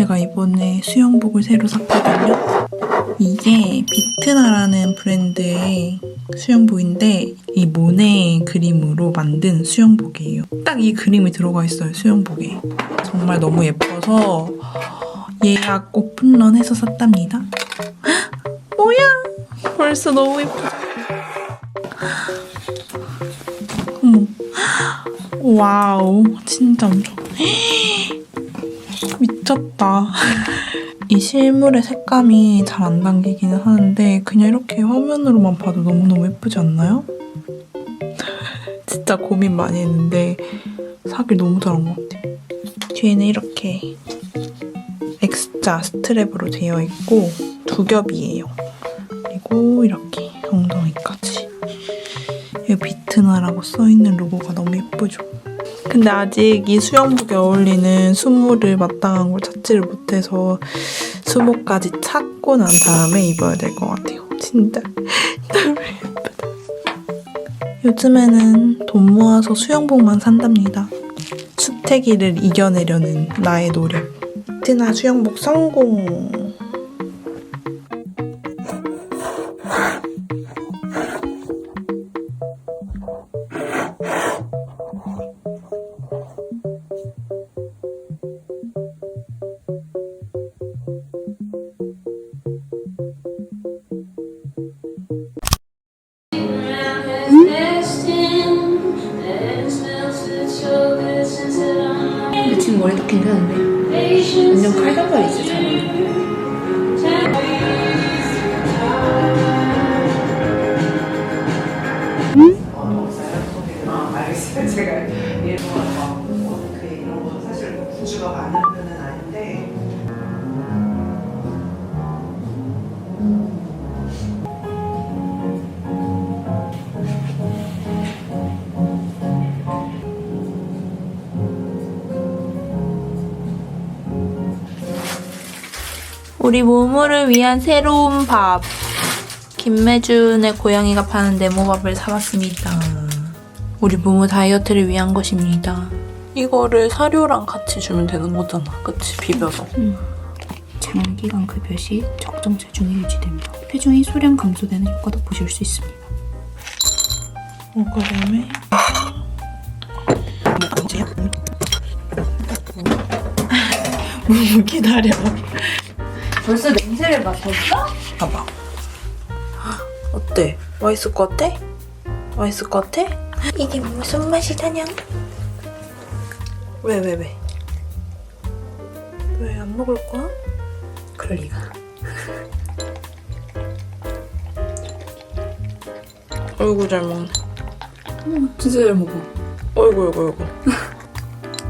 제가 이번에 수영복을 새로 샀거든요. 이게 비트나라는 브랜드의 수영복인데 이 모네 그림으로 만든 수영복이에요. 딱 이 그림이 들어가 있어요, 수영복에. 정말 너무 예뻐서 예약 오픈런 해서 샀답니다. 헉, 뭐야? 벌써 너무? 어머. 와우, 진짜 엄청. 다. 이 실물의 색감이 잘 안 담기기는 하는데 그냥 이렇게 화면으로만 봐도 너무너무 예쁘지 않나요? 진짜 고민 많이 했는데 사길 너무 잘한 것 같아. 뒤에는 이렇게 X자 스트랩으로 되어 있고 두 겹이에요. 그리고 이렇게 엉덩이까지. 여기 비트나라고 써있는 로고가 너무 예쁘죠? 근데 아직 이 수영복에 어울리는 수모를 마땅한 걸 찾지를 못해서 수모까지 찾고 난 다음에 입어야 될 것 같아요. 진짜 너무 예쁘다. 요즘에는 돈 모아서 수영복만 산답니다. 수태기를 이겨내려는 나의 노력. 트나 수영복 성공! 구주가 많은 편은 아닌데 우리 모모를 위한 새로운 밥. 김매준의 고양이가 파는 네모밥을 사봤습니다. 우리 모모 다이어트를 위한 것입니다. 이거를 사료랑 같이 주면 되는 거잖아. 그치? 비벼서. 장기간 급여 시 적정 체중이 유지됩니다. 체중이 소량 감소되는 효과도 보실 수 있습니다. 그다음에 뭐지? 뭐 기다려. 벌써 냄새를 맡았어? 봐봐. 어때? 맛있을 것 같아? 맛있을 것 같아? 이게 무슨 맛이다냥? 왜, 왜, 왜? 먹을 거야? 그럴 리가. 어이구, 잘 먹네. 진짜 잘 먹어. 어이구, 어이구, 어이구.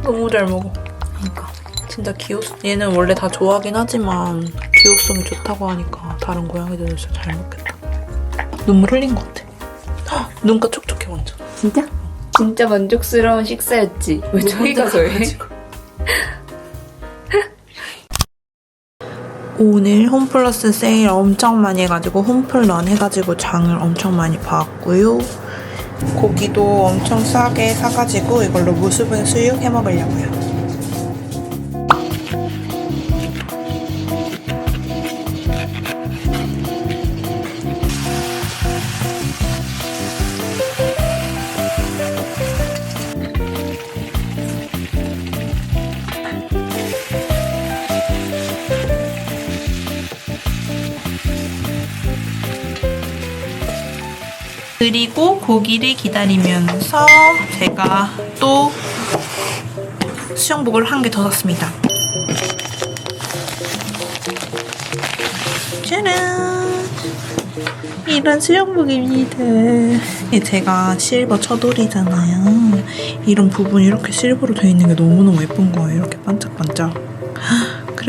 너무 잘 먹어. 그러니까. 진짜 기호 얘는 원래 다 좋아하긴 하지만 기호성이 좋다고 하니까 다른 고양이들은 진짜 잘 먹겠다. 눈물 흘린 것 같아. 헉, 눈가 촉촉해 완전. 진짜? 진짜 만족스러운 식사였지. 왜 저기 가서 해? 오늘 홈플러스 세일 엄청 많이 해가지고 홈플런 해가지고 장을 엄청 많이 봐왔고요. 고기도 엄청 싸게 사가지고 이걸로 무수분 수육 해 먹으려고요. 그리고 고기를 기다리면서 제가 또 수영복을 한 개 더 샀습니다. 짜란! 이런 수영복입니다. 제가 실버 처돌이잖아요. 이런 부분이 이렇게 실버로 되어 있는 게 너무너무 예쁜 거예요. 이렇게 반짝반짝.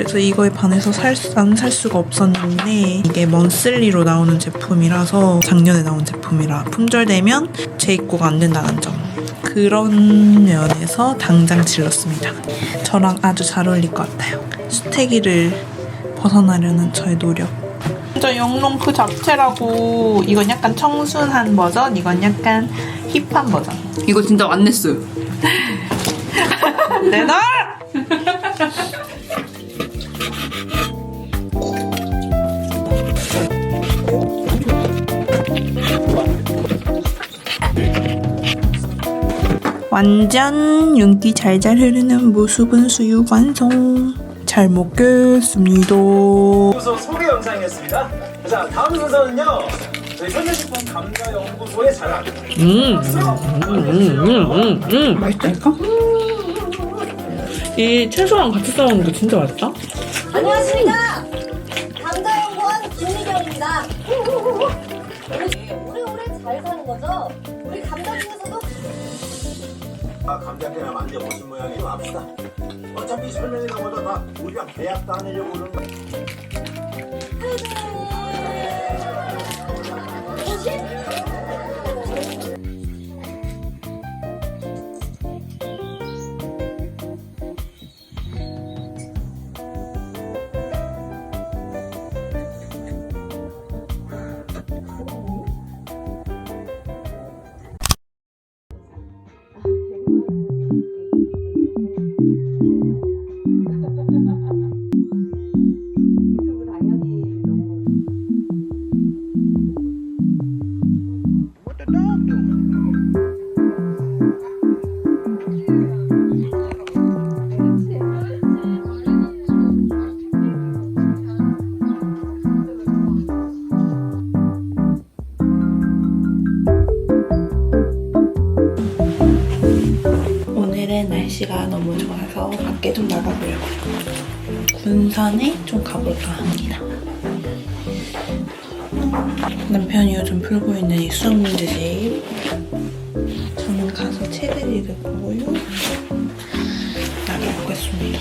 그래서 이거에 반해서 살, 안 살 수가 없었는데 이게 먼슬리로 나오는 제품이라서 작년에 나온 제품이라 품절되면 재입고가 안 된다는 점. 그런 면에서 당장 질렀습니다. 저랑 아주 잘 어울릴 것 같아요. 수태기를 벗어나려는 저의 노력. 저 영롱 그 자체라고 이건 약간 청순한 버전 이건 약간 힙한 버전. 이거 진짜 완냈어요. 내놔! 완전 윤기 잘잘 흐르는 무수분 수육 완성. 잘 먹겠습니다. 연구소 소개 영상이었습니다. 자, 다음 순서는요. 저희 선녀식품 감자연구소의 자랑. 맛있다니까? 이 채소랑 같이 싸우는 게 진짜 맛있다. 안녕하십니까 감자연구원 김미경입니다 우리 오래 잘 사는 거죠? 우리 감자 중에서도 아, 감자깨나 만져보신 모양이 좀 압시다. 어차피 설명이나 뭐다 다 우리랑 계약도 안 하려고 그러는 거오 좋아서 밖에 좀 나가보려고요. 군산에 좀 가볼까 합니다. 남편이 요즘 풀고 있는 이 수학 문제집. 저는 가서 책을 읽을 거고요. 나가보겠습니다.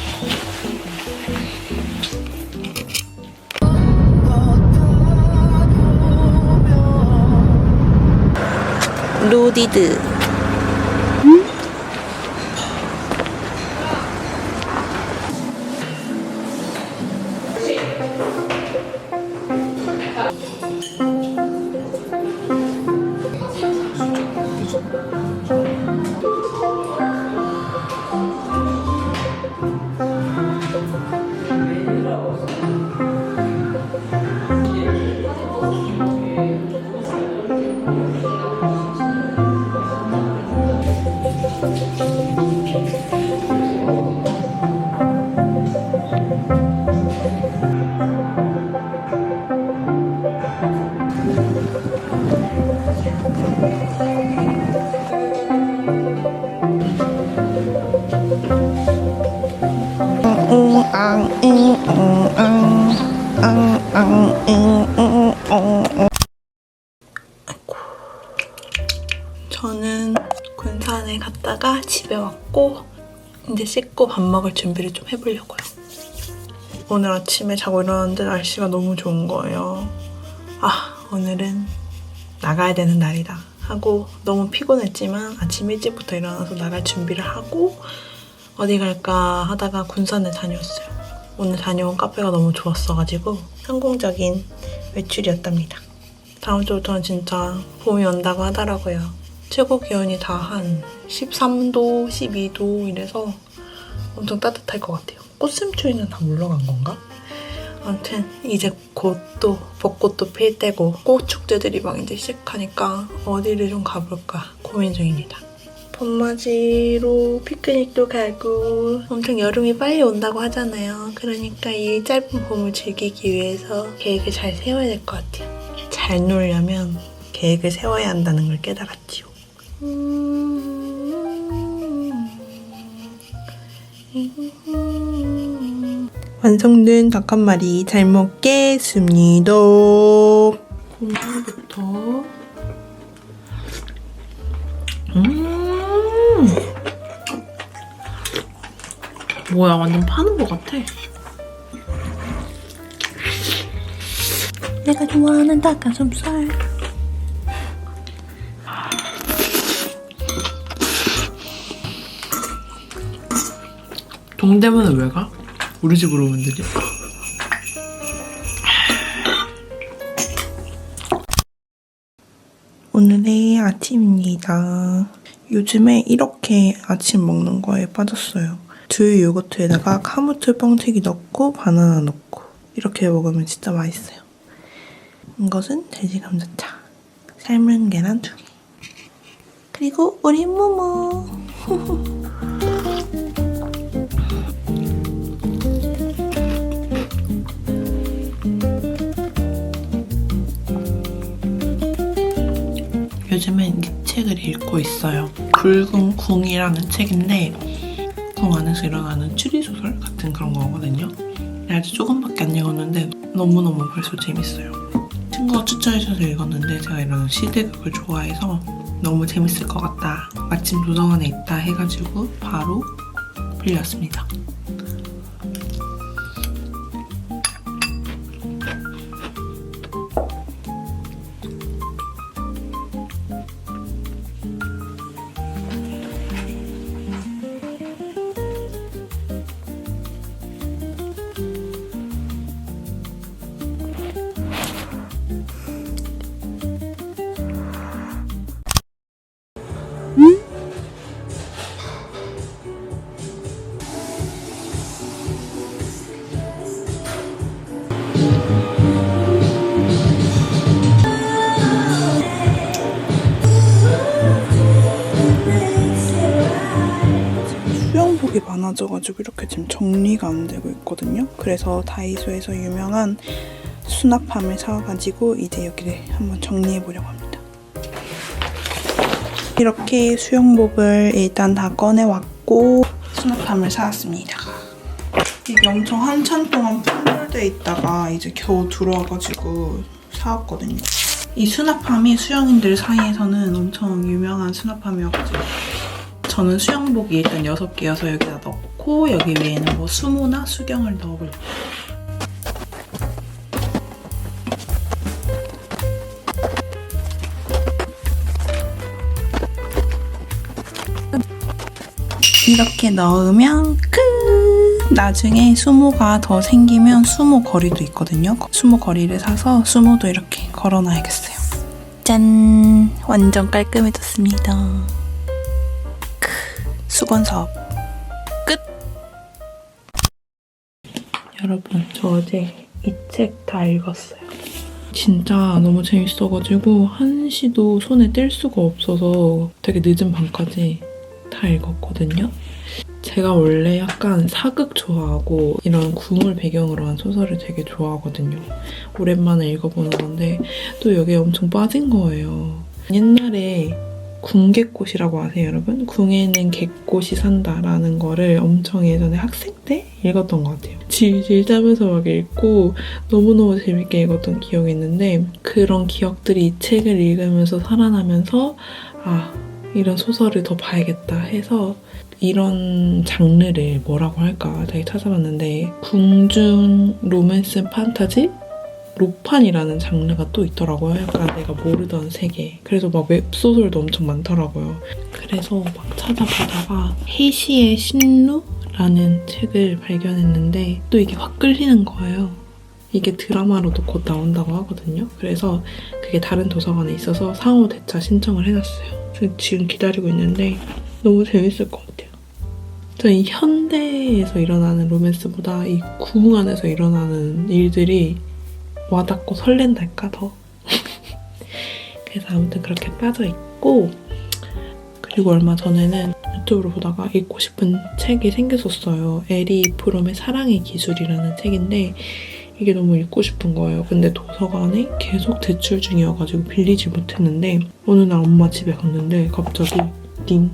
로디드. 이제 씻고 밥 먹을 준비를 좀 해보려고요. 오늘 아침에 자고 일어났는데 날씨가 너무 좋은 거예요. 아 오늘은 나가야 되는 날이다 하고 너무 피곤했지만 아침 일찍부터 일어나서 나갈 준비를 하고 어디 갈까 하다가 군산에 다녀왔어요. 오늘 다녀온 카페가 너무 좋았어가지고 성공적인 외출이었답니다. 다음 주부터는 진짜 봄이 온다고 하더라고요. 최고 기온이 다 한 13도, 12도 이래서 엄청 따뜻할 것 같아요. 꽃샘추위는 다 물러간 건가? 아무튼 이제 곧 또 벚꽃도 필 때고 꽃 축제들이 막 이제 시작하니까 어디를 좀 가볼까 고민 중입니다. 봄맞이로 피크닉도 가고 엄청 여름이 빨리 온다고 하잖아요. 그러니까 이 짧은 봄을 즐기기 위해서 계획을 잘 세워야 될 것 같아요. 잘 놀려면 계획을 세워야 한다는 걸 깨달았지요. 완성된 닭 한 마리 잘 먹겠습니다. 고기부터 음 뭐야 완전 파는 것 같아. 내가 좋아하는 닭가슴살. 동대문은 왜 가? 우리 집으로 오면 되지. 오늘의 아침입니다. 요즘에 이렇게 아침 먹는 거에 빠졌어요. 두유 요거트에다가 카무트 뻥튀기 넣고 바나나 넣고 이렇게 먹으면 진짜 맛있어요. 이것은 돼지 감자차, 삶은 계란 두 개. 그리고 우리 모모. 요즘엔 이 책을 읽고 있어요. 붉은 궁이라는 책인데 궁 안에서 일어나는 추리소설 같은 그런 거거든요. 근데 아직 조금밖에 안 읽었는데 너무너무 벌써 재밌어요. 친구가 추천해줘서 읽었는데 제가 이런 시대극을 좋아해서 너무 재밌을 것 같다. 마침 도서관에 있다 해가지고 바로 빌렸습니다. 수영복이 많아져가지고 이렇게 지금 정리가 안 되고 있거든요. 그래서 다이소에서 유명한 수납함을 사와가지고 이제 여기를 한번 정리해 보려고 합니다. 이렇게 수영복을 일단 다 꺼내왔고 수납함을 사왔습니다. 이게 엄청 한참 동안 품절돼 있다가 이제 겨우 들어와가지고 사왔거든요. 이 수납함이 수영인들 사이에서는 엄청 유명한 수납함이어가지고 저는 수영복이 일단 6개여서 여기다 넣고 여기 위에는 뭐 수모나 수경을 넣어볼게요. 이렇게 넣으면 끝! 나중에 수모가 더 생기면 수모 거리도 있거든요. 수모 거리를 사서 수모도 이렇게 걸어놔야겠어요. 짠! 완전 깔끔해졌습니다. 수건 사업 끝! 여러분, 저 어제 이 책 다 읽었어요. 진짜 너무 재밌어가지고 한시도 손에 뗄 수가 없어서 되게 늦은 밤까지 다 읽었거든요. 제가 원래 약간 사극 좋아하고 이런 궁을 배경으로 한 소설을 되게 좋아하거든요. 오랜만에 읽어보는 건데 또 여기에 엄청 빠진 거예요. 옛날에 궁개꽃이라고 아세요, 여러분? 궁에는 개꽃이 산다라는 거를 엄청 예전에 학생 때 읽었던 것 같아요. 질질 짜면서 막 읽고 너무너무 재밌게 읽었던 기억이 있는데 그런 기억들이 이 책을 읽으면서 살아나면서 아, 이런 소설을 더 봐야겠다 해서 이런 장르를 뭐라고 할까 되게 찾아봤는데 궁중 로맨스 판타지 로판이라는 장르가 또 있더라고요. 약간 내가 모르던 세계. 그래서 막 웹소설도 엄청 많더라고요. 그래서 막 찾아보다가 해시의 신루라는 책을 발견했는데 또 이게 확 끌리는 거예요. 이게 드라마로도 곧 나온다고 하거든요. 그래서 그게 다른 도서관에 있어서 상호 대차 신청을 해놨어요. 지금 기다리고 있는데 너무 재밌을 것 같아요. 저는 이 현대에서 일어나는 로맨스보다 이 궁 안에서 일어나는 일들이 와닿고 설렌달까 더. 그래서 아무튼 그렇게 빠져 있고 그리고 얼마 전에는 유튜브로 보다가 읽고 싶은 책이 생겼었어요. 에리 프롬의 사랑의 기술이라는 책인데 이게 너무 읽고 싶은 거예요. 근데 도서관에 계속 대출 중이어가지고 빌리지 못했는데 어느 날 엄마 집에 갔는데 갑자기 띵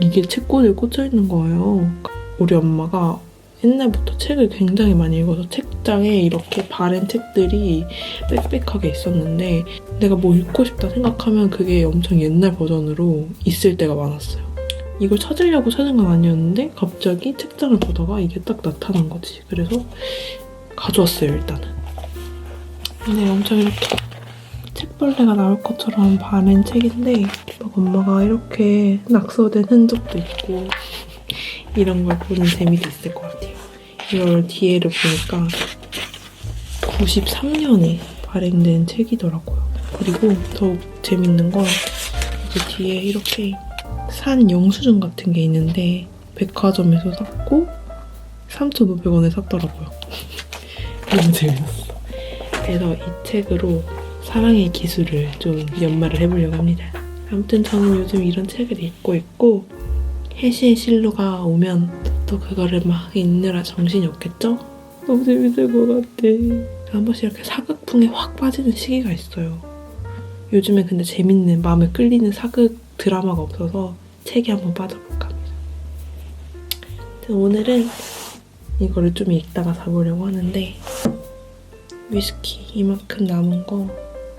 이게 책꽂이에 꽂혀 있는 거예요. 우리 엄마가 옛날부터 책을 굉장히 많이 읽어서 책장에 이렇게 바른 책들이 빽빽하게 있었는데 내가 뭐 읽고 싶다 생각하면 그게 엄청 옛날 버전으로 있을 때가 많았어요. 이걸 찾으려고 찾은 건 아니었는데 갑자기 책장을 보다가 이게 딱 나타난 거지. 그래서 가져왔어요 일단은. 근데 엄청 이렇게 책벌레가 나올 것처럼 바른 책인데 막 엄마가 이렇게 낙서된 흔적도 있고 이런 걸 보는 재미도 있을 것 같아요. 이걸 뒤에를 보니까 93년에 발행된 책이더라고요. 그리고 더욱 재밌는 건 여기 뒤에 이렇게 산 영수증 같은 게 있는데 백화점에서 샀고 3,500원에 샀더라고요. 너무 재밌었어. 그래서 이 책으로 사랑의 기술을 좀 연말을 해보려고 합니다. 아무튼 저는 요즘 이런 책을 읽고 있고 해시의 실루가 오면 또 그거를 막 읽느라 정신이 없겠죠? 너무 재밌을 것 같아. 한 번씩 이렇게 사극풍에 확 빠지는 시기가 있어요. 요즘에 근데 재밌는 마음에 끌리는 사극 드라마가 없어서 책에 한번 빠져볼까 합니다. 오늘은 이거를 좀 읽다가 자보려고 하는데 위스키 이만큼 남은 거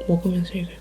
먹으면서 읽을